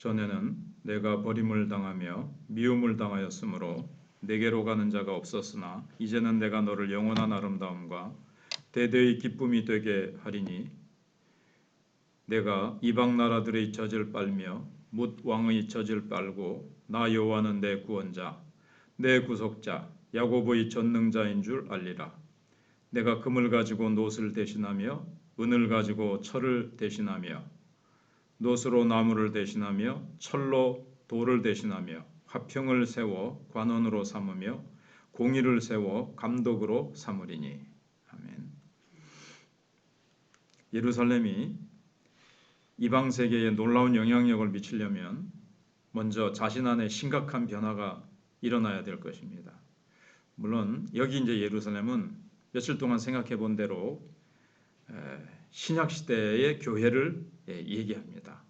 전에는 내가 버림을 당하며 미움을 당하였으므로 내게로 가는 자가 없었으나 이제는 내가 너를 영원한 아름다움과 대대의 기쁨이 되게 하리니 내가 이방 나라들의 젖을 빨며 뭇 왕의 젖을 빨고 나 여호와는 내 구원자 내 구속자 야곱의 전능자인 줄 알리라. 내가 금을 가지고 노스를 대신하며 은을 가지고 철을 대신하며 노스로 나무를 대신하며 철로 돌을 대신하며 화평을 세워 관원으로 삼으며 공의를 세워 감독으로 삼으리니 아멘. 예루살렘이 이방 세계에 놀라운 영향력을 미치려면 먼저 자신 안에 심각한 변화가 일어나야 될 것입니다. 물론 여기 이제 예루살렘은 며칠 동안 생각해 본 대로 신약 시대의 교회를 예, 얘기합니다.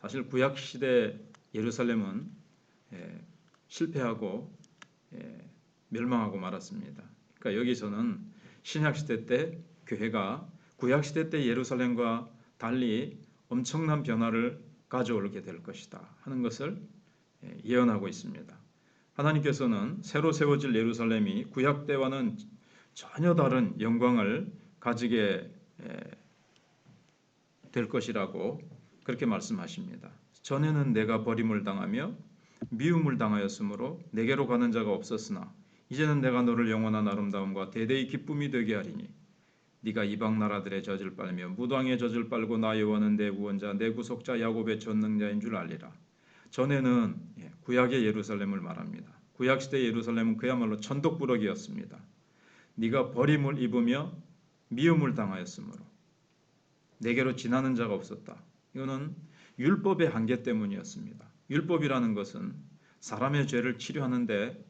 사실 구약 시대 예루살렘은 실패하고 멸망하고 말았습니다. 그러니까 여기서는 신약 시대 때 교회가 구약 시대 때 예루살렘과 달리 엄청난 변화를 가져오게 될 것이다 하는 것을 예언하고 있습니다. 하나님께서는 새로 세워질 예루살렘이 구약 때와는 전혀 다른 영광을 가지게 될 것이라고 그렇게 말씀하십니다. 전에는 내가 버림을 당하며 미움을 당하였으므로 내게로 가는 자가 없었으나 이제는 내가 너를 영원한 아름다움과 대대의 기쁨이 되게 하리니 네가 이방 나라들의 젖을 빨며 무당의 젖을 빨고 나 여호와는 내 구원자 내 구속자 야곱의 전능자인 줄 알리라. 전에는 예, 구약의 예루살렘을 말합니다. 구약 시대 예루살렘은 그야말로 천독부럭이었습니다. 네가 버림을 입으며 미움을 당하였으므로 내게로 지나는 자가 없었다. 이거는 율법의 한계 때문이었습니다. 율법이라는 것은 사람의 죄를 치료하는데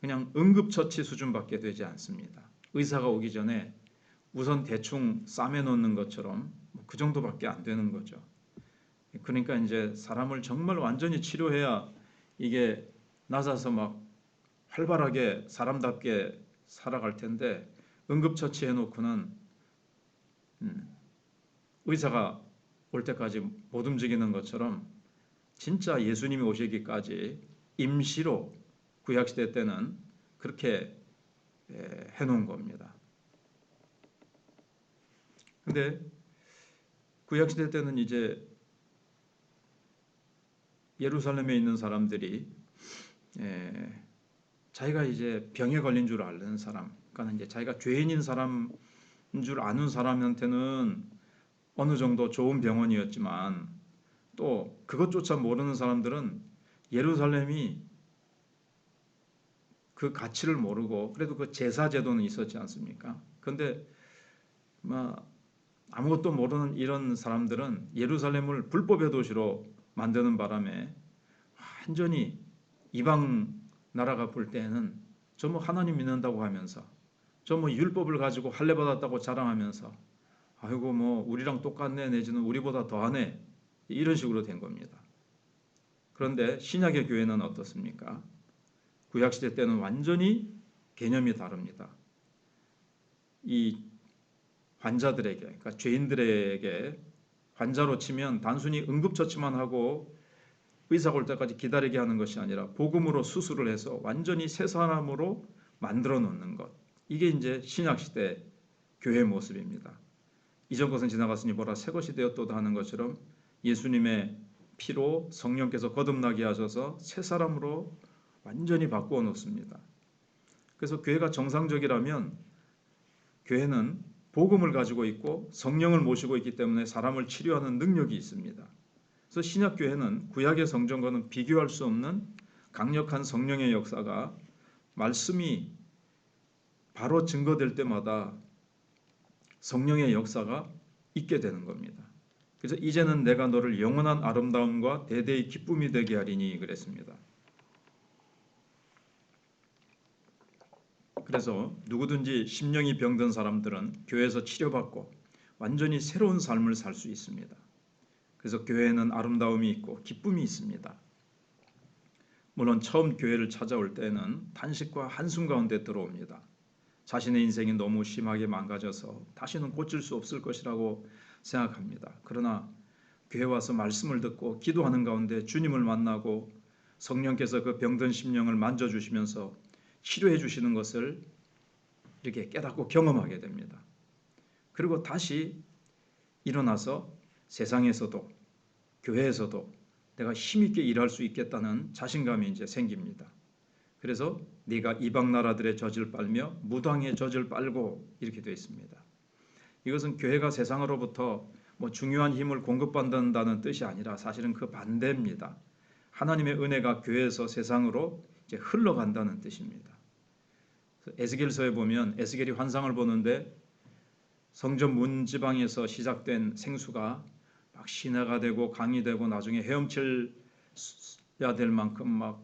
그냥 응급처치 수준밖에 되지 않습니다. 의사가 오기 전에 우선 대충 싸매 놓는 것처럼 뭐그 정도밖에 안 되는 거죠. 그러니까 이제 사람을 정말 완전히 치료해야 이게 나서서 막 활발하게 사람답게 살아갈 텐데 응급처치 해 놓고는 음, 의사가 올 때까지 못 움직이는 것처럼 진짜 예수님이 오시기까지 임시로 구약시대 때는 그렇게 해놓은 겁니다. 근데 구약시대 때는 이제 예루살렘에 있는 사람들이 자기가 이제 병에 걸린 줄 아는 사람, 그러니까 이제 자기가 죄인인 사람인 줄 아는 사람한테는 어느 정도 좋은 병원이었지만 또 그것조차 모르는 사람들은 예루살렘이 그 가치를 모르고 그래도 그 제사 제도는 있었지 않습니까? 그런데 막 아무것도 모르는 이런 사람들은 예루살렘을 불법의 도시로 만드는 바람에 완전히 이방 나라가 볼 때에는 저 뭐 하나님 믿는다고 하면서 저 뭐 율법을 가지고 할례 받았다고 자랑하면서 아이고 뭐 우리랑 똑같네 내지는 우리보다 더하네 이런 식으로 된 겁니다. 그런데 신약의 교회는 어떻습니까? 구약 시대 때는 완전히 개념이 다릅니다. 이 환자들에게, 그러니까 죄인들에게 환자로 치면 단순히 응급처치만 하고 의사가 올 때까지 기다리게 하는 것이 아니라 복음으로 수술을 해서 완전히 새 사람으로 만들어 놓는 것. 이게 이제 신약 시대 교회 모습입니다. 이전 것은 지나갔으니 보라 새 것이 되었도다 하는 것처럼 예수님의 피로 성령께서 거듭나게 하셔서 새 사람으로 완전히 바꾸어 놓습니다. 그래서 교회가 정상적이라면 교회는 복음을 가지고 있고 성령을 모시고 있기 때문에 사람을 치료하는 능력이 있습니다. 그래서 신약 교회는 구약의 성전과는 비교할 수 없는 강력한 성령의 역사가 말씀이 바로 증거될 때마다 성령의 역사가 있게 되는 겁니다. 그래서 이제는 내가 너를 영원한 아름다움과 대대의 기쁨이 되게 하리니 그랬습니다. 그래서 누구든지 심령이 병든 사람들은 교회에서 치료받고 완전히 새로운 삶을 살 수 있습니다. 그래서 교회에는 아름다움이 있고 기쁨이 있습니다. 물론 처음 교회를 찾아올 때는 단식과 한숨 가운데 들어옵니다. 자신의 인생이 너무 심하게 망가져서 다시는 고칠 수 없을 것이라고 생각합니다. 그러나 교회 와서 말씀을 듣고 기도하는 가운데 주님을 만나고 성령께서 그 병든 심령을 만져 주시면서 치료해 주시는 것을 이렇게 깨닫고 경험하게 됩니다. 그리고 다시 일어나서 세상에서도 교회에서도 내가 힘있게 일할 수 있겠다는 자신감이 이제 생깁니다. 그래서 네가 이방 나라들의 젖을 빨며 무당의 젖을 빨고 이렇게 되어 있습니다. 이것은 교회가 세상으로부터 뭐 중요한 힘을 공급받는다는 뜻이 아니라 사실은 그 반대입니다. 하나님의 은혜가 교회에서 세상으로 이제 흘러간다는 뜻입니다. 에스겔서에 보면 에스겔이 환상을 보는데 성전 문 지방에서 시작된 생수가 막 시내가 되고 강이 되고 나중에 헤엄칠야 될 만큼 막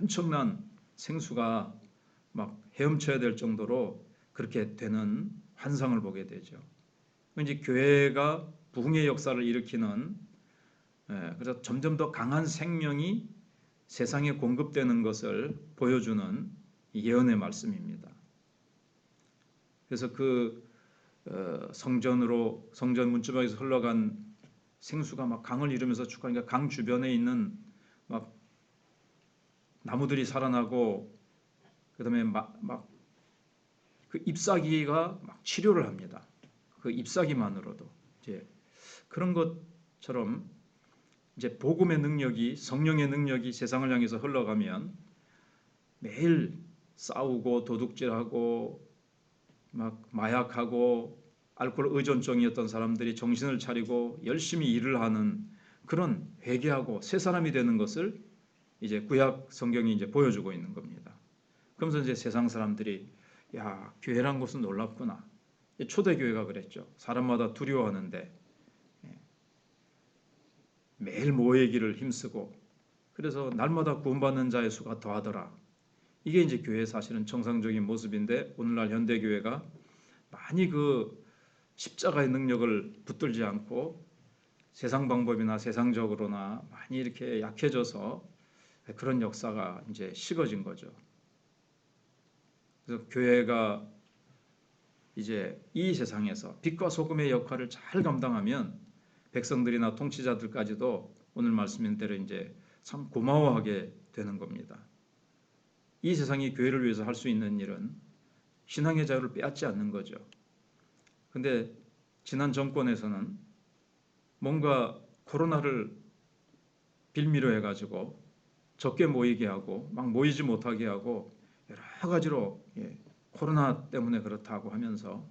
엄청난 생수가 막 헤엄쳐야 될 정도로 그렇게 되는 환상을 보게 되죠. 이제 교회가 부흥의 역사를 일으키는 예, 그래서 점점 더 강한 생명이 세상에 공급되는 것을 보여주는 예언의 말씀입니다. 그래서 그 어, 성전으로 성전 문지방에서 흘러간 생수가 막 강을 이루면서 축하하니까 강 주변에 있는 막 나무들이 살아나고 그다음에 막그 잎사귀가 막 치료를 합니다. 그 잎사귀만으로도 이제 그런 것처럼 이제 복음의 능력이 성령의 능력이 세상을 향해서 흘러가면 매일 싸우고 도둑질하고 막 마약하고 알코올 의존증이었던 사람들이 정신을 차리고 열심히 일을 하는 그런 회개하고 새 사람이 되는 것을 이제 구약 성경이 이제 보여주고 있는 겁니다. 그러면서 이제 세상 사람들이 야 교회란 곳은 놀랍구나. 초대 교회가 그랬죠. 사람마다 두려워하는데 예. 매일 모이기를 힘쓰고 그래서 날마다 구원받는 자의 수가 더하더라. 이게 이제 교회 사실은 정상적인 모습인데 오늘날 현대 교회가 많이 그 십자가의 능력을 붙들지 않고 세상 방법이나 세상적으로나 많이 이렇게 약해져서 그런 역사가 이제 식어진 거죠. 그래서 교회가 이제 이 세상에서 빛과 소금의 역할을 잘 감당하면 백성들이나 통치자들까지도 오늘 말씀인 대로 이제 참 고마워하게 되는 겁니다. 이 세상이 교회를 위해서 할 수 있는 일은 신앙의 자유를 빼앗지 않는 거죠. 근데 지난 정권에서는 뭔가 코로나를 빌미로 해가지고 적게 모이게 하고 막 모이지 못하게 하고 여러 가지로 예, 코로나 때문에 그렇다고 하면서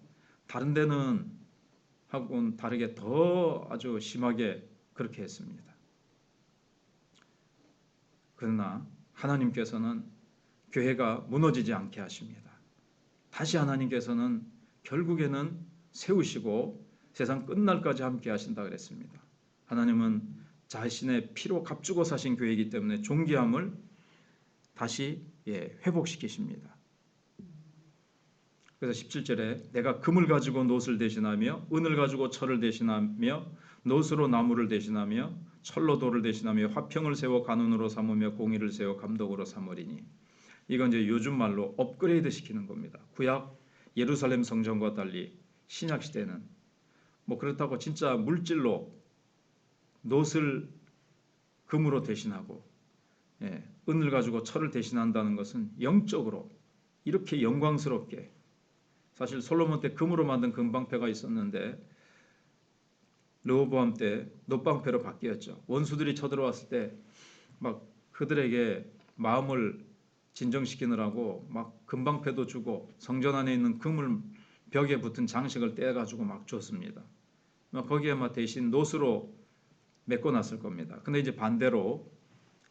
다른 데는 하고는 다르게 더 아주 심하게 그렇게 했습니다. 그러나 하나님께서는 교회가 무너지지 않게 하십니다. 다시 하나님께서는 결국에는 세우시고 세상 끝날까지 함께 하신다 그랬습니다. 하나님은 자신의 피로 값주고 사신 교회이기 때문에 존귀함을 다시 예, 회복시키십니다. 그래서 17절에 내가 금을 가지고 노을 대신하며 은을 가지고 철을 대신하며 노스로 나무를 대신하며 철로 돌을 대신하며 화평을 세워 간운으로 삼으며 공의를 세워 감독으로 삼으리니 이건 이제 요즘 말로 업그레이드 시키는 겁니다. 구약 예루살렘 성전과 달리 신약 시대는 뭐 그렇다고 진짜 물질로 노을 금으로 대신하고 예, 은을 가지고 철을 대신한다는 것은 영적으로 이렇게 영광스럽게 사실 솔로몬 때 금으로 만든 금방패가 있었는데 르호보암 때 놋방패로 바뀌었죠. 원수들이 쳐들어왔을 때 막 그들에게 마음을 진정시키느라고 막 금방패도 주고 성전 안에 있는 금을 벽에 붙은 장식을 떼가지고 막 줬습니다. 거기에 막 대신 노스로 메꿔놨을 겁니다. 근데 이제 반대로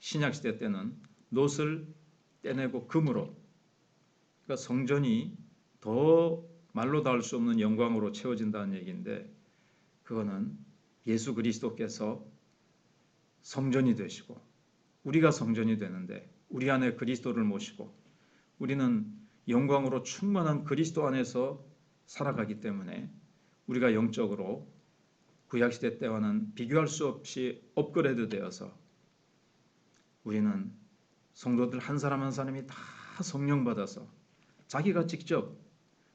신약 시대 때는 노스를 떼내고 금으로 그러니까 성전이 더 말로 닿을 수 없는 영광으로 채워진다는 얘기인데 그거는 예수 그리스도께서 성전이 되시고 우리가 성전이 되는데 우리 안에 그리스도를 모시고 우리는 영광으로 충만한 그리스도 안에서 살아가기 때문에 우리가 영적으로 구약 시대 때와는 비교할 수 없이 업그레이드 되어서 우리는 성도들 한 사람 한 사람이 다 성령 받아서 자기가 직접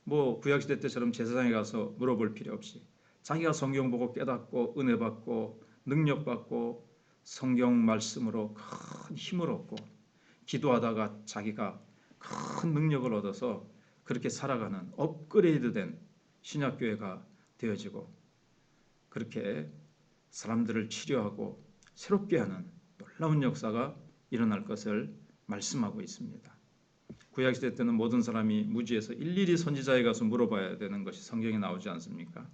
뭐 구약 시대 때처럼 제사장에 가서 물어볼 필요 없이 자기가 성경 보고 깨닫고 은혜 받고 능력 받고 성경 말씀으로 큰 힘을 얻고 기도하다가 자기가 큰 능력을 얻어서 그렇게 살아가는 업그레이드된 신약교회가 되어지고 그렇게 사람들을 치료하고 새롭게 하는 놀라운 역사가 일어날 것을 말씀하고 있습니다. 구약 시대 때는 모든 사람이 무지에서 일일이 선지자에 가서 물어봐야 되는 것이 성경에 나오지 않습니까?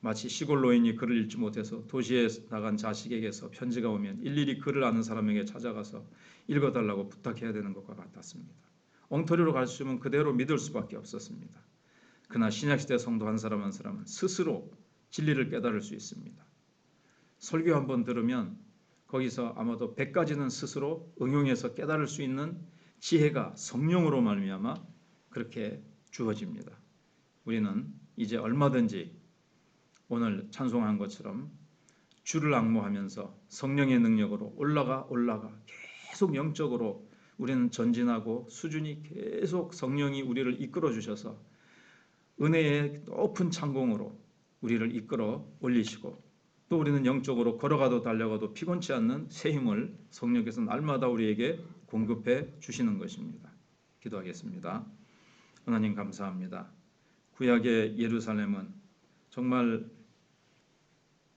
마치 시골 노인이 글을 읽지 못해서 도시에 나간 자식에게서 편지가 오면 일일이 글을 아는 사람에게 찾아가서 읽어달라고 부탁해야 되는 것과 같았습니다. 엉터리로 가르치면 그대로 믿을 수밖에 없었습니다. 그러나 신약 시대 성도 한 사람 한 사람은 스스로 진리를 깨달을 수 있습니다. 설교 한번 들으면 거기서 아마도 100가지는 스스로 응용해서 깨달을 수 있는 지혜가 성령으로 말미암아 그렇게 주어집니다. 우리는 이제 얼마든지 오늘 찬송한 것처럼 주를 악모하면서 성령의 능력으로 올라가 올라가 계속 영적으로 우리는 전진하고 수준이 계속 성령이 우리를 이끌어 주셔서 은혜의 높은 창공으로 우리를 이끌어 올리시고 또 우리는 영적으로 걸어가도 달려가도 피곤치 않는 새 힘을 성령께서 날마다 우리에게 공급해 주시는 것입니다. 기도하겠습니다. 하나님 감사합니다. 구약의 예루살렘은 정말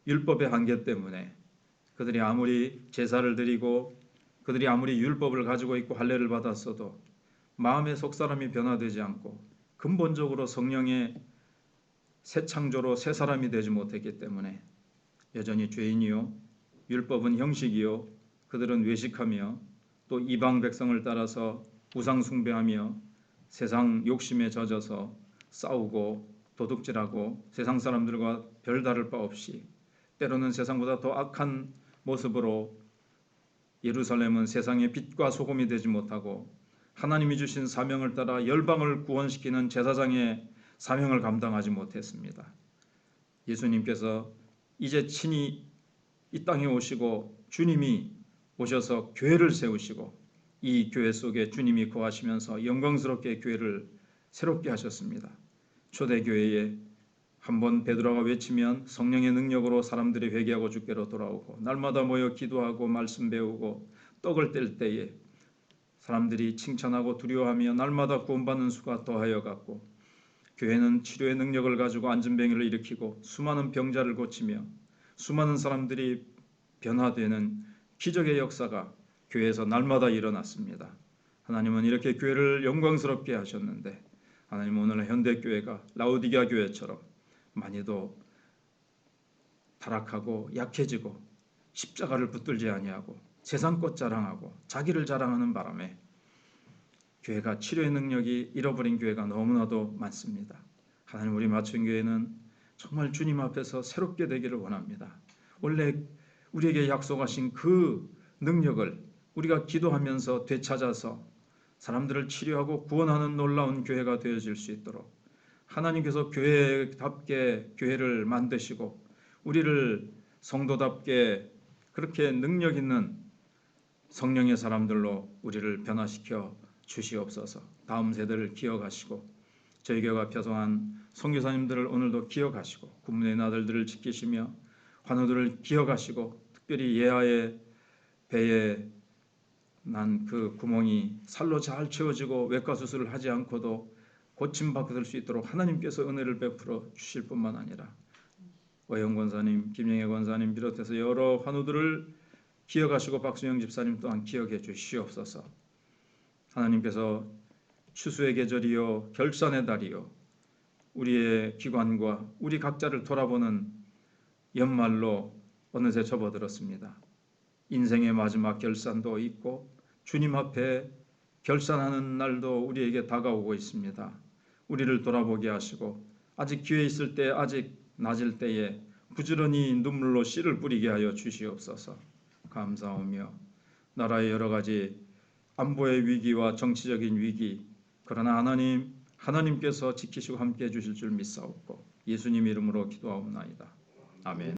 율법의 한계 때문에 그들이 아무리 제사를 드리고 그들이 아무리 율법을 가지고 있고 할례를 받았어도 마음의 속사람이 변화되지 않고 근본적으로 성령의 새 창조로 새 사람이 되지 못했기 때문에 여전히 죄인이요 율법은 형식이요 그들은 외식하며 또 이방 백성을 따라서 우상 숭배하며 세상 욕심에 젖어서 싸우고 도둑질하고 세상 사람들과 별다를 바 없이 때로는 세상보다 더 악한 모습으로 예루살렘은 세상의 빛과 소금이 되지 못하고 하나님이 주신 사명을 따라 열방을 구원시키는 제사장의 사명을 감당하지 못했습니다. 예수님께서 이제 친히 이 땅에 오시고 주님이 오셔서 교회를 세우시고 이 교회 속에 주님이 거하시면서 영광스럽게 교회를 새롭게 하셨습니다. 초대교회에 한번 베드로가 외치면 성령의 능력으로 사람들이 회개하고 주께로 돌아오고 날마다 모여 기도하고 말씀 배우고 떡을 뗄 때에 사람들이 칭찬하고 두려워하며 날마다 구원받는 수가 더하여 갔고 교회는 치료의 능력을 가지고 안전병을 일으키고 수많은 병자를 고치며 수많은 사람들이 변화되는 기적의 역사가 교회에서 날마다 일어났습니다. 하나님은 이렇게 교회를 영광스럽게 하셨는데 하나님 오늘 현대 교회가 라우디게아 교회처럼 많이도 타락하고 약해지고 십자가를 붙들지 아니하고 세상 것 자랑하고 자기를 자랑하는 바람에 교회가 치료의 능력이 잃어버린 교회가 너무나도 많습니다. 하나님 우리 맞춘 교회는 정말 주님 앞에서 새롭게 되기를 원합니다. 원래 우리에게 약속하신 그 능력을 우리가 기도하면서 되찾아서 사람들을 치료하고 구원하는 놀라운 교회가 되어질 수 있도록 하나님께서 교회답게 교회를 만드시고 우리를 성도답게 그렇게 능력 있는 성령의 사람들로 우리를 변화시켜 주시옵소서. 다음 세대를 기억하시고 저희 교회가 표성한 선교사님들을 오늘도 기억하시고 군문의 나들들을 지키시며 환우들을 기억하시고 특별히 예하의 배에 난 그 구멍이 살로 잘 채워지고 외과 수술을 하지 않고도 고침받을 수 있도록 하나님께서 은혜를 베풀어 주실 뿐만 아니라 오영 권사님, 김영애 권사님 비롯해서 여러 환우들을 기억하시고 박수영 집사님 또한 기억해 주시옵소서. 하나님께서 추수의 계절이요 결산의 달이요 우리의 기관과 우리 각자를 돌아보는 연말로 어느새 접어들었습니다. 인생의 마지막 결산도 있고 주님 앞에 결산하는 날도 우리에게 다가오고 있습니다. 우리를 돌아보게 하시고 아직 기회 있을 때 아직 낮을 때에 부지런히 눈물로 씨를 뿌리게 하여 주시옵소서. 감사하며 나라의 여러 가지 안보의 위기와 정치적인 위기 그러나 하나님 하나님께서 지키시고 함께 해 주실 줄 믿사옵고 예수님 이름으로 기도하옵나이다. 아멘.